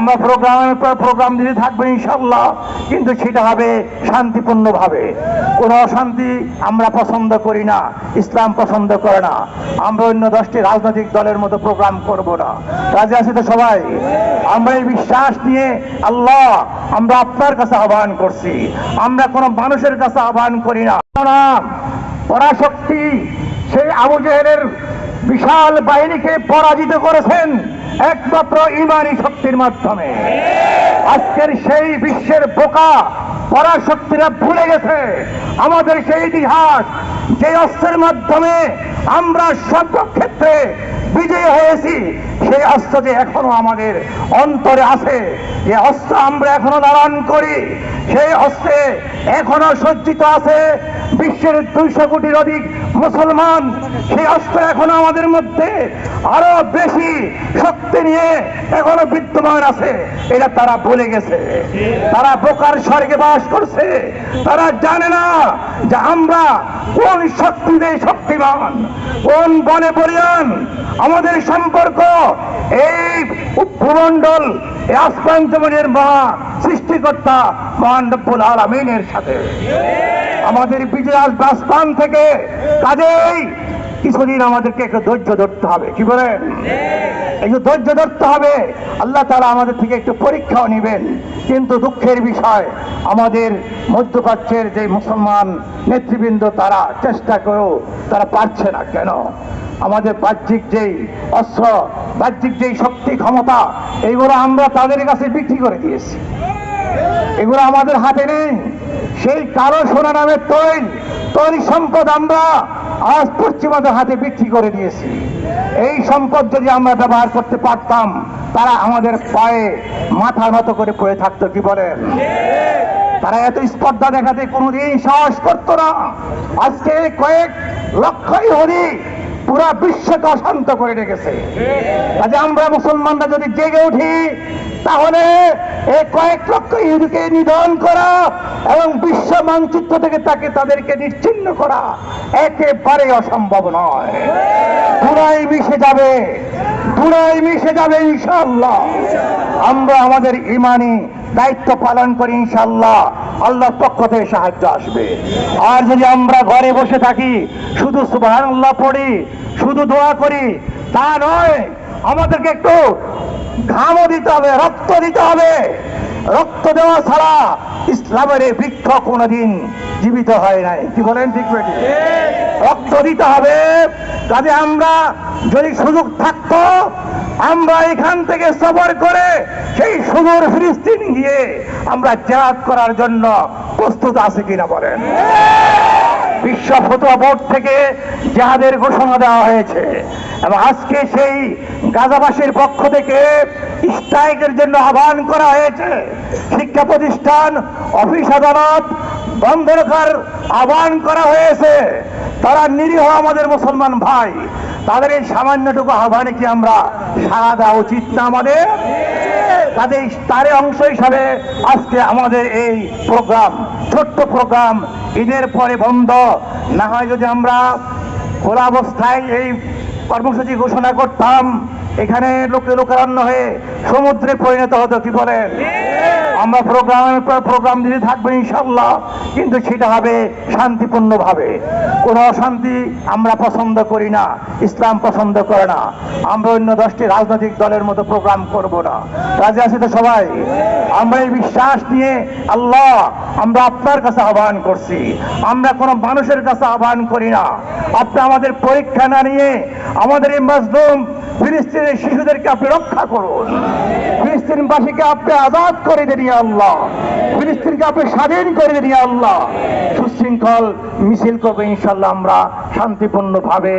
আমরা প্রোগ্রামের পর প্রোগ্রাম দিতে থাকব ইনশাল্লাহ কিন্তু সেটা হবে শান্তিপূর্ণভাবে। কোনো অশান্তি আমরা পছন্দ করি না, ইসলাম পছন্দ করে না। আমরা অন্য দশটি রাজনৈতিক দলের মতো প্রোগ্রাম করব না। রাজি আছি তো সবাই? আমরা এই বিশ্বাস নিয়ে আল্লাহ, আমরা আপনার কাছে আহ্বান করছি। আমরা কোনো মানুষের কাছে আহ্বান করি না, পরাশক্তি, সেই আবু জেহেলের বিশাল বাহিনীকে পরাজিত করেছেন একমাত্র ইমানি শক্তির মাধ্যমে। আজকের সেই বিশ্বের বোকা পরাশক্তিরা ভুলে গেছে। আমাদের সেই ইতিহাস যে অস্ত্রের মাধ্যমে আমরা সর্বক্ষেত্রে বিজয়ী হয়েছি, সেই অস্ত্র যে এখনও আমাদের অন্তরে আছে যে অস্ত্র আমরা এখনও ধারণ করি। সেই অস্ত্রে এখনও সজ্জিত আছে বিশ্বের দুইশো কোটির অধিক মুসলমান। সেই অস্ত্র এখনও আমাদের মধ্যে আরও বেশি শক্তি নিয়ে এখনও বিদ্যমান আছে। এটা তারা ভুলে গেছে। তারা বোকার স্বর্গে বাস করছে। তারা জানে না যে আমরা কোন শক্তিতে শক্তিমান, কোন বনে বলিয়ান আমাদের সম্পর্ক এই ভূমণ্ডল আসমান জমিনের মহা সৃষ্টিকর্তা মহান আলমিনের সাথে। আমাদের বিজয় আসবে আসমান থেকে। কাজেই কিছুদিন আমাদেরকে একটু ধৈর্য ধরতে হবে। কি বলেন একটু ধৈর্য ধরতে হবে। আল্লাহ তালা আমাদের থেকে একটু পরীক্ষাও নেবেন। কিন্তু দুঃখের বিষয়, আমাদের মধ্যপ্রাচ্যের যে মুসলমান নেতৃবৃন্দ, তারা চেষ্টা করেও তারা পারছে না। কেন? আমাদের বাহ্যিক যেই অস্ত্র, বাহ্যিক যেই শক্তি ক্ষমতা, এইগুলো আমরা তাদের কাছে বিক্রি করে দিয়েছি। এগুলো আমাদের হাতে নেই। সেই কারও সোনা নামের তৈল তৈরি সম্পদ আমরা আজ পশ্চিমাদের হাতে বিক্রি করে দিয়েছি। এই সম্পদ যদি আমরা ব্যবহার করতে পারতাম, তারা আমাদের পায়ে মাথার মতো করে পড়ে থাকতো কি বলেন? তারা এত স্পর্ধা দেখাতে কোনোদিন সাহস করতো না। আজকে কয়েক লক্ষই হরি পুরা বিশ্বকে অশান্ত করে রেখেছে। কাজে আমরা মুসলমানরা যদি জেগে উঠি, তাহলে এই কয়েক লক্ষ ইহুদিকে নিধন করা এবং বিশ্ব মানচিত্র থেকে তাকে তাদেরকে নিশ্চিন্ন করা একেবারে অসম্ভব নয়। পুরাই মিশে যাবে পুরাই মিশে যাবে ইনশাল্লাহ আমরা আমাদের ইমানি দায়িত্ব পালন করি ইনশাল্লাহ আল্লাহর পক্ষ থেকে সাহায্য আসবে। আর যদি আমরা ঘরে বসে থাকি, শুধু সুবাহ পড়ি, শুধু দোয়া করি, তা নয়, আমাদেরকে একটু ঘামও দিতে হবে, রক্ত দিতে হবে। রক্ত দেওয়া ছাড়া ইসলামের এই বৃক্ষ কোনোদিন জীবিত হয় নাই। কি বলেন ঠিক রক্ত দিতে হবে কাজে আমরা যদি সুযোগ থাকতো, আমরা এখান থেকে সফর করে সেই সুদূর ফিলিস্তিন গিয়ে আমরা জাহাজ করার জন্য প্রস্তুত আছে কিনা বলেন। বিশ্ব ফতোয়া বোর্ড থেকে জাহাদের ঘোষণা দেওয়া হয়েছে। এবং আজকে সেই গাজাবাসীর পক্ষ থেকে স্ট্রাইকের জন্য আহ্বান করা হয়েছে। শিক্ষা প্রতিষ্ঠান, অফিস আদালত বন্ধ রাখার আহ্বান করা হয়েছে। তারা নিরীহ আমাদের মুসলমান ভাই, তাদের এই সামান্যটুকু আহ্বানে কি আমরা সাড়া দেওয়া উচিত না আমাদের? তাদের তারে অংশ হিসাবে আজকে আমাদের এই প্রোগ্রাম ছোট্ট প্রোগ্রাম, ঈদের পরে বন্ধ। না হয় যদি আমরা খোলা অবস্থায় এই কর্মসূচি ঘোষণা করতাম, এখানে লোকে লোকারণ্য হয়ে সমুদ্রে পরিণত হতো, কি বলেন? আমরা প্রোগ্রামের পর প্রোগ্রাম দিতে থাকব ইনশাল্লাহ কিন্তু সেটা হবে শান্তিপূর্ণভাবে। কোনো অশান্তি আমরা পছন্দ করি না, ইসলাম পছন্দ করে না। আমরা অন্য দশটি রাজনৈতিক দলের মতো প্রোগ্রাম করব না। রাজি আছি তো সবাই? আমরা এই বিশ্বাস নিয়ে আল্লাহ আমরা আপনার কাছে আহ্বান করছি। আমরা কোনো মানুষের কাছে আহ্বান করি না। আপনি আমাদের পরীক্ষা না নিয়ে আমাদের এই মজলুম ফিলিস্তিনের শিশুদেরকে আপনি রক্ষা করুন। ফিলিস্তিনবাসীকে আপনি আজাদ করে দেন আল্লাহ। ফিলিস্তিনকে স্বাধীন করে সুশৃঙ্খল মিছিল করবে ইনশাল্লাহ আমরা শান্তিপূর্ণভাবে